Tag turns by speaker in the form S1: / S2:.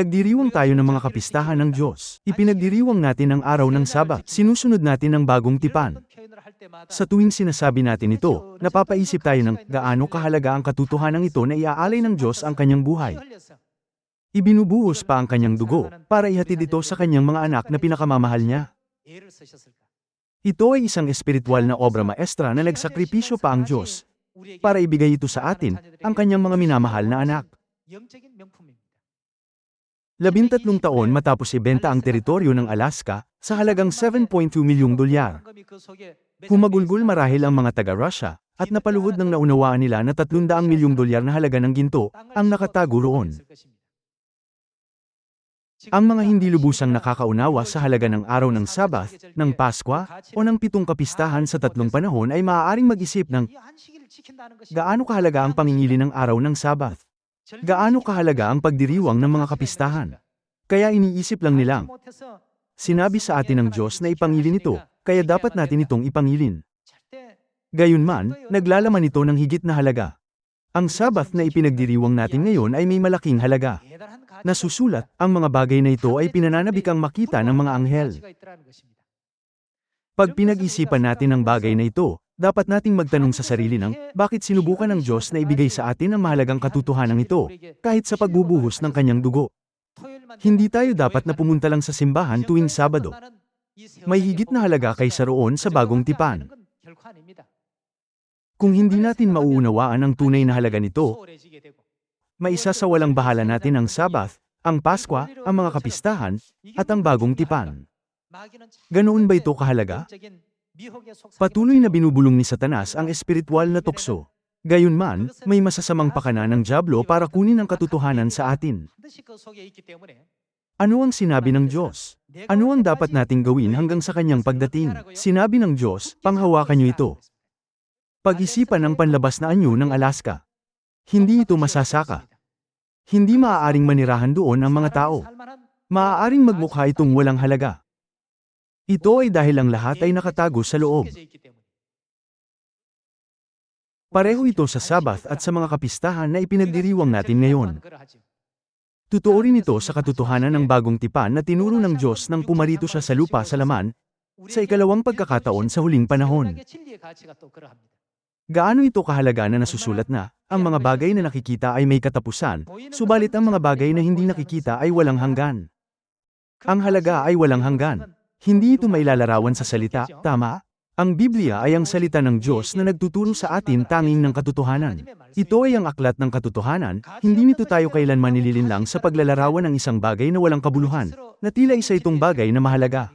S1: Nagkaroon tayo ng mga kapistahan ng Diyos. Ipinagdiriwang natin ang araw ng Sabat. Sinusunod natin ang bagong tipan. Sa tuwing sinasabi natin ito, napapaisip tayo ng gaano kahalaga ang katotohanan ito na iaalay ng Diyos ang kanyang buhay. Ibinubuhos pa ang kanyang dugo para ihatid ito sa kanyang mga anak na pinakamamahal niya. Ito ay isang espiritual na obra maestra na nagsakripisyo pa ang Diyos para ibigay ito sa atin, ang kanyang mga minamahal na anak. Labintatlong taon matapos ibenta ang teritoryo ng Alaska sa halagang 7.2 milyong dolyar. Humagulgol marahil ang mga taga-Russia at napaluhod ng naunawaan nila na 300 milyong dolyar na halaga ng ginto ang nakatago roon. Ang mga hindi lubusang nakakaunawa sa halaga ng araw ng Sabath, ng Paskwa, o ng pitong kapistahan sa tatlong panahon ay maaaring mag-isip ng gaano kahalaga ang pangingili ng araw ng Sabath. Gaano kahalaga ang pagdiriwang ng mga kapistahan. Kaya iniisip lang nilang, sinabi sa atin ng Diyos na ipangilin ito, kaya dapat natin itong ipangilin. Gayunman, naglalaman ito ng higit na halaga. Ang Sabath na ipinagdiriwang natin ngayon ay may malaking halaga. Nasusulat, ang mga bagay na ito ay pinananabikang makita ng mga anghel. Pag pinag-isipan natin ang bagay na ito, dapat nating magtanong sa sarili ng, bakit sinubukan ng Diyos na ibigay sa atin ang mahalagang katotohanan ito, kahit sa pagbubuhos ng kanyang dugo. Hindi tayo dapat na pumunta lang sa simbahan tuwing Sabado. May higit na halaga kaysa roon sa bagong tipan. Kung hindi natin mauunawaan ang tunay na halaga nito, maisa sa walang bahala natin ang Sabath, ang Paskwa, ang mga kapistahan, at ang bagong tipan. Ganoon ba ito kahalaga? Patuloy na binubulong ni Satanas ang espiritual na tukso. Gayunman, may masasamang pakana ng Diablo para kunin ang katotohanan sa atin. Ano ang sinabi ng Diyos? Ano ang dapat nating gawin hanggang sa kanyang pagdating? Sinabi ng Diyos, panghawakan niyo ito. Pag-isipan ang panlabas na anyo ng Alaska. Hindi ito masasaka. Hindi maaaring manirahan doon ang mga tao. Maaaring magmukha itong walang halaga. Ito ay dahil ang lahat ay nakatago sa loob. Pareho ito sa Sabath at sa mga kapistahan na ipinagdiriwang natin ngayon. Totoo rin ito sa katotohanan ng bagong tipan na tinuro ng Diyos nang pumarito siya sa lupa sa laman, sa ikalawang pagkakataon sa huling panahon. Gaano ito kahalaga na nasusulat na, ang mga bagay na nakikita ay may katapusan, subalit ang mga bagay na hindi nakikita ay walang hanggan. Ang halaga ay walang hanggan. Hindi ito mailalarawan sa salita, tama? Ang Biblia ay ang salita ng Diyos na nagtuturo sa atin tanging ng katotohanan. Ito ay ang aklat ng katotohanan, hindi nito tayo kailanman nililinlang sa paglalarawan ng isang bagay na walang kabuluhan, na tila isa itong bagay na mahalaga.